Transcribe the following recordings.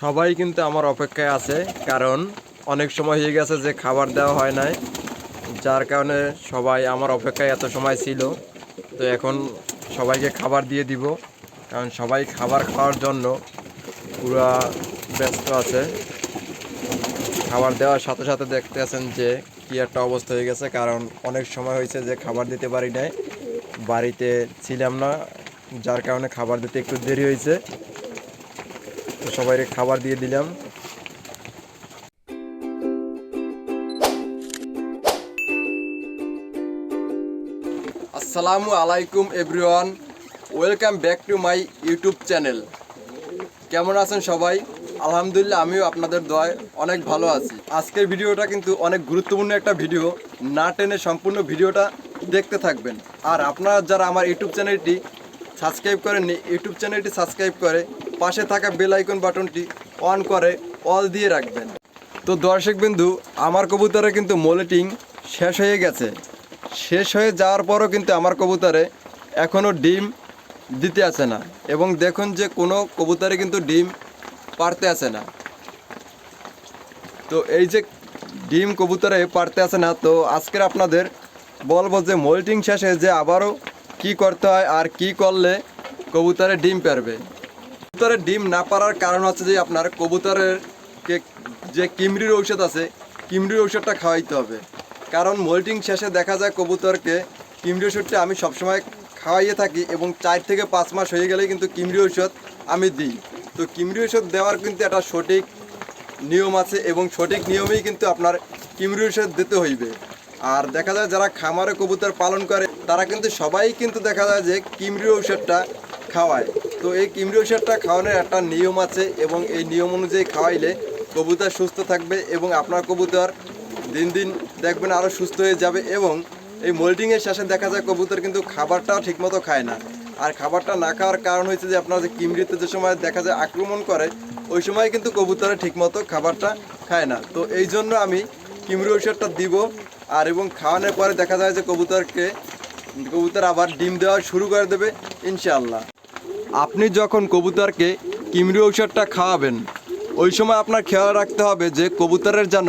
সবাই কিন্তু আমার অপেক্ষায় আছে, কারণ অনেক সময় হয়ে গেছে যে খাবার দেওয়া হয় নাই, যার কারণে সবাই আমার অপেক্ষায় এত সময় ছিল। তো এখন সবাইকে খাবার দিয়ে দিব, কারণ সবাই খাবার খাওয়ার জন্য পুরা ব্যস্ত আছে। খাবার দেওয়ার সাথে সাথে দেখতে আছেন যে কী একটা অবস্থা হয়ে গেছে, কারণ অনেক সময় হয়েছে যে খাবার দিতে পারি নাই, বাড়িতে ছিলাম না, যার কারণে খাবার দিতে একটু দেরি হয়েছে। তো সবাইকে খাবার দিয়ে দিলাম। আসসালামু আলাইকুম everyone welcome back to my YouTube channel কেমন আছেন সবাই? আলহামদুলিল্লাহ, আমিও আপনাদের দয় অনেক ভালো আছি। আজকের ভিডিওটা কিন্তু অনেক গুরুত্বপূর্ণ একটা ভিডিও। না টেনে সম্পূর্ণ ভিডিওটা দেখতে থাকবেন। আর আপনারা যারা আমার ইউটিউব চ্যানেলটি সাবস্ক্রাইব করেননি, ইউটিউব চ্যানেলটি সাবস্ক্রাইব করে, পাশে থাকা বেল আইকন বাটনটি অন করে অল দিয়ে রাখবেন। তো দর্শক বিন্দু, আমার কবুতরে কিন্তু মোলেটিং শেষ হয়ে গেছে। শেষ হয়ে যাওয়ার পরও কিন্তু আমার কবুতরে এখনও ডিম দিতে আসে না এবং দেখুন যে কোনো কবুতরে কিন্তু ডিম পারতে আসে না। তো এই যে ডিম কবুতরে পারতে আসে না, তো আজকের আপনাদের বলব যে মোল্টিং শেষে যে আবারও কি করতে হয় আর কি করলে কবুতরে ডিম পারবে? কবুতরের ডিম না পারার কারণ হচ্ছে যে আপনার কবুতরের যে কিমরির ঔষধ আছে, কিমরির ঔষধটা খাওয়াইতে হবে। কারণ মোল্টিং শেষে দেখা যায় কবুতরকে কিমরি ওষুধটা আমি সবসময় খাওয়াইয়ে থাকি এবং চার থেকে পাঁচ মাস হয়ে গেলেই কিন্তু কিমরি ঔষধ আমি দিই। তো কিমরি ওষুধ দেওয়ার কিন্তু একটা সঠিক নিয়ম আছে এবং সঠিক নিয়মেই কিন্তু আপনার কিমরি ওষুধ দিতে হইবে। আর দেখা যায় যারা খামারে কবুতর পালন করে, তারা কিন্তু সবাই কিন্তু দেখা যায় যে কিমরি ঔষধটা খাওয়ায়। তো এই কিমরি ঔষধটা খাওয়ানোর একটা নিয়ম আছে এবং এই নিয়ম অনুযায়ী খাওয়াইলে কবুতর সুস্থ থাকবে এবং আপনার কবুতর দিন দিন দেখবেন আরও সুস্থ হয়ে যাবে এবং এই মোল্ডিংয়ের শেষে দেখা যায় কবুতর কিন্তু খাবারটাও ঠিকমতো খায় না। আর খাবারটা না খাওয়ার কারণ হয়েছে যে আপনার যে কিমরিতে যে সময় দেখা যায় আক্রমণ করে, ওই সময় কিন্তু কবুতরে ঠিকমতো খাবারটা খায় না। তো এই জন্য আমি কিমরি ঔষধটা দিব আর এবং খাওয়ানোর পরে দেখা যায় যে কবুতরকে, কবুতর আবার ডিম দেওয়া শুরু করে দেবে, ইনশাআল্লাহ। আপনি যখন কবুতরকে কিমরি ঔষধটা খাওয়াবেন, ওই সময় আপনার খেয়াল রাখতে হবে যে কবুতরের যেন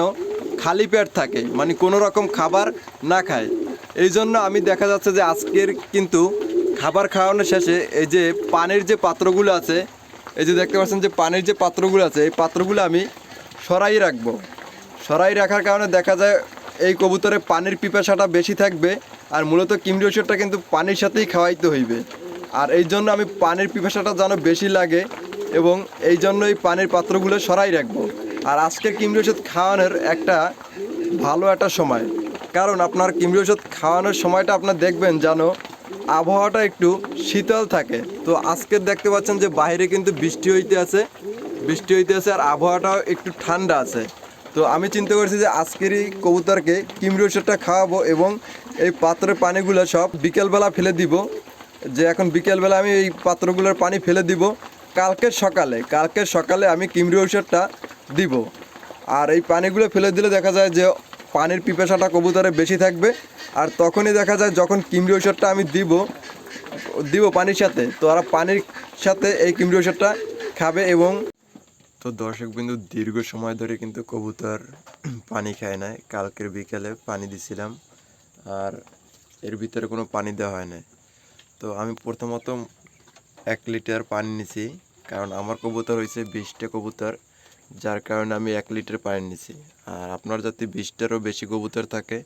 খালি পেট থাকে মানে কোনো রকম খাবার না খায়। এই জন্য আমি দেখা যাচ্ছে যে আজকের কিন্তু খাবার খাওয়ানোর শেষে এই যে পানির যে পাত্রগুলো আছে, এই যে দেখতে পাচ্ছেন যে পানির যে পাত্রগুলো আছে, এই পাত্রগুলো আমি সরাই রাখব। সরাই রাখার কারণে দেখা যায় এই কবুতরে পানির পিপাসাটা বেশি থাকবে আর মূলত কিমরি ওষুধটা কিন্তু পানির সাথেই খাওয়াইতে হইবে। আর এই জন্য আমি পানির পিপাসাটা যেন বেশি লাগে এবং এই জন্য এই পানির পাত্রগুলো সরাই রাখব। আর আজকের কিমরি ওষুধ খাওয়ানোর একটা ভালো একটা সময়। কারণ আপনার কিমরি ওষুধ খাওয়ানোর সময়টা আপনার দেখবেন যেন আবহাওয়াটা একটু শীতল থাকে। তো আজকের দেখতে পাচ্ছেন যে বাইরে কিন্তু বৃষ্টি হইতে আছে, বৃষ্টি হইতে আছে আর আবহাওয়াটাও একটু ঠান্ডা আছে। তো আমি চিন্তা করছি যে আজকেরই কবুতরকে কিমরি ওষুধটা খাওয়াবো এবং এই পাত্রের পানিগুলো সব বিকেলবেলা ফেলে দিব। যে এখন বিকেলবেলা আমি এই পাত্রগুলোর পানি ফেলে দিব। কালকের সকালে কালকের সকালে আমি কিমরি ঔষধটা দিব। আর এই পানিগুলো ফেলে দিলে দেখা যায় যে পানির পিপাসাটা কবুতরে বেশি থাকবে। আর তখনই দেখা যায় যখন কিমরি ঔষধটা আমি দিব দিব পানির সাথে, তো ওরা পানির সাথে এই কিমরি ঔষধটা খাবে এবং তো দর্শক বিন্দু দীর্ঘ সময় ধরে কিন্তু কবুতর পানি খায় নাই। কালকের বিকেলে পানি দিছিলাম আর এর ভিতরে কোনো পানি দেওয়া হয় নাই। তো আমি প্রথমত এক লিটার পানি নিছি, কারণ আমার কবুতর হয়েছে বিশটা কবুতর, যার কারণে আমি এক লিটার পানি নিছি। আর আপনার যদি বিশটারও বেশি কবুতর থাকে,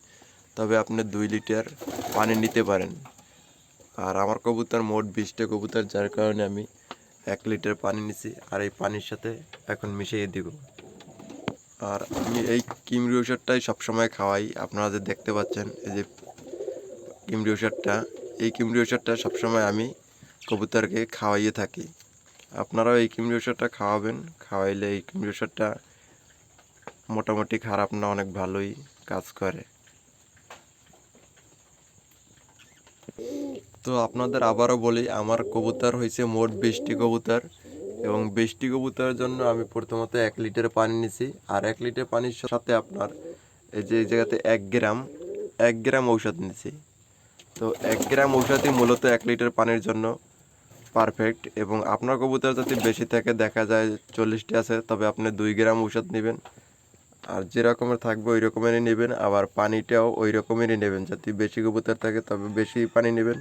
তবে আপনি দুই লিটার পানি নিতে পারেন। আর আমার কবুতর মোট বিশটা কবুতর, যার কারণে আমি এক লিটার পানি নিছি আর এই পানির সাথে এখন মিশিয়ে দিব। আর আমি এই কিমরি ওষুধটাই সবসময় খাওয়াই। আপনারা যে দেখতে পাচ্ছেন, এই যে কিমরি ওষুধটা এই কিমরি ওষুধটা সবসময় আমি কবুতরকে খাওয়াইয়ে থাকি। আপনারাও এই কিমরি ওষুধটা খাওয়াবেন। খাওয়াইলে এই কিমরি ওষুধটা মোটামুটি খারাপ না, অনেক ভালোই কাজ করে। তো আপনাদের আবারও বলি, আমার কবুতর হয়েছে মোট বিশটি কবুতর এবং বৃষ্টি কবুতরের জন্য আমি প্রথমত এক লিটার পানি নিছি আর এক লিটার পানির সাথে আপনার এই যে এই জায়গাতে এক গ্রাম এক গ্রাম ঔষধ নিছি। তো এক গ্রাম ঔষধই মূলত এক লিটার পানির জন্য পারফেক্ট এবং আপনার কবুতর যদি বেশি থাকে, দেখা যায় চল্লিশটি আছে, তবে আপনি দুই গ্রাম ঔষধ নেবেন। আর যে রকমের থাকবে ওই রকমেরই নেবেন, আবার পানিটাও ওই রকমেরই নেবেন। যদি বেশি কবুতর থাকে, তবে বেশি পানি নেবেন।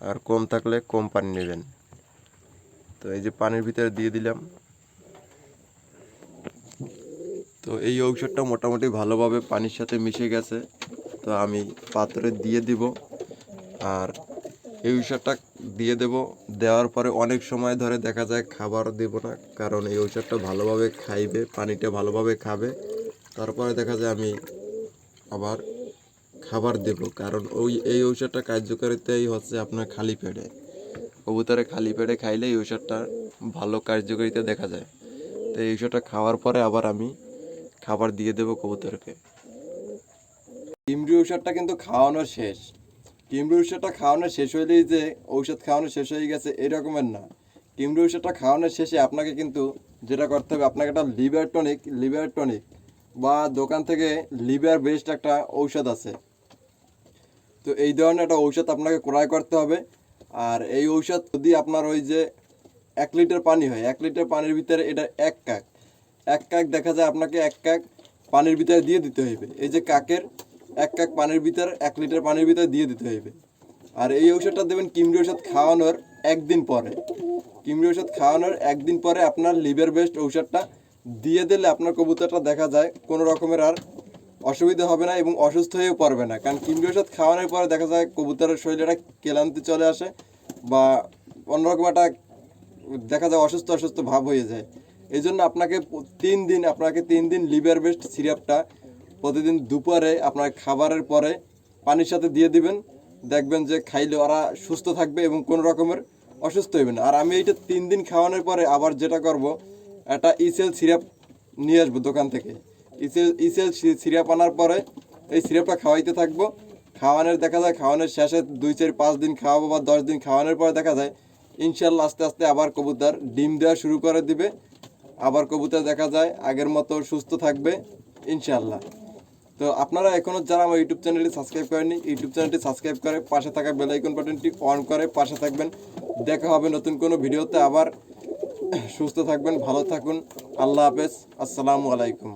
আর কম থাকলে কম পানি নেবেন। তো এই যে পানির ভিতরে দিয়ে দিলাম। তো এই ঔষধটা মোটামুটি ভালোভাবে পানির সাথে মিশে গেছে। তো আমি পাত্রে দিয়ে দিব। আর এই ঔষধটা দিয়ে দেব। দেওয়ার পরে অনেক সময় ধরে দেখা যায় খাবার দেব না। কারণ এই ঔষধটা ভালোভাবে খাইবে, পানিটা ভালোভাবে খাবে। তারপরে দেখা যায় আমি আবার খাবার দেব, কারণ ওই, এই ঔষধটা কার্যকারিতাই হচ্ছে আপনার খালি পেটে। কবুতরে খালি পেটে খাইলে এই ঔষধটা ভালো কার্যকারিতা দেখা যায়। তো এই ঔষধটা খাওয়ার পরে আবার আমি খাবার দিয়ে দেবো কবুতরকে। কিমরি ঔষধটা কিন্তু খাওয়ানো শেষ। কিমরি ঔষধটা খাওয়ানো শেষ হইলেই যে ঔষধ খাওয়ানো শেষ হয়ে গেছে এরকমের না। কিমরি ঔষধটা খাওয়ানোর শেষে আপনাকে কিন্তু যেটা করতে হবে, আপনাকে একটা লিভার টনিক লিভার টনিক বা দোকান থেকে লিভার বেস্ট একটা ঔষধ আছে। তো এই ধরনের একটা ঔষধ আপনাকে ক্রয় করতে হবে। আর এই ঔষধ যদি আপনার ওই যে এক লিটার পানি হয়, এক লিটার পানির ভিতরে এটা এক কাক। এক কাক দেখা যায় আপনাকে এক কাক পানির ভিতরে দিয়ে দিতে হইবে। এই যে কাকের এক কাক পানির ভিতরে এক লিটার পানির ভিতরে দিয়ে দিতে হইবে। আর এই ঔষধটা দেবেন কিমরি ঔষধ খাওয়ানোর একদিন পরে। কিমরি ঔষধ খাওয়ানোর একদিন পরে আপনার লিভার বেস্ট ঔষধটা দিয়ে দিলে আপনার কবুতরটা দেখা যায় কোনো রকমের আর অসুবিধা হবে না এবং অসুস্থ হয়েও পড়বে না। কারণ কিমরি ওষুধ খাওয়ানোর পরে দেখা যায় কবুতরের শরীরে একটা ক্লান্তি চলে আসে বা অন্যরকম একটা দেখা যায় অসুস্থ অসুস্থ ভাব হয়ে যায়। এই জন্য আপনাকে তিন দিন, আপনাকে তিন দিন লিভার বেস্ট সিরাপটা প্রতিদিন দুপুরে আপনার খাবারের পরে পানির সাথে দিয়ে দিবেন। দেখবেন যে খাইলে ওরা সুস্থ থাকবে এবং কোনো রকমের অসুস্থ হইবে না। আর আমি এইটা তিন দিন খাওয়ানোর পরে আবার যেটা করব, একটা ইসেল সিরাপ নিয়ে আসব দোকান থেকে। ইসেল ইসেল সিরাপ আনার পরে এই সিরাপটা খাওয়াইতে থাকব। খাওয়ানোর দেখা যায়, খাওয়ানোর শেষে দুই চার পাঁচ দিন খাওয়াবো বা দশ দিন খাওয়ানোর পরে দেখা যায়, ইনশাল্লাহ আস্তে আস্তে আবার কবুতর ডিম দেওয়া শুরু করে দিবে। আবার কবুতর দেখা যায়, আগের মতো সুস্থ থাকবে, ইনশাল্লাহ। তো আপনারা এখনও যারা আমার ইউটিউব চ্যানেলটি সাবস্ক্রাইব করেনি ইউটিউব চ্যানেলটি সাবস্ক্রাইব করে পাশে থাকা বেল আইকন বাটনটি অন করে পাশে থাকবেন। দেখা হবে নতুন কোনো ভিডিওতে আবার। সুস্থ থাকবেন, ভালো থাকুন। আল্লাহ হাফেজ। আসসালামু আলাইকুম।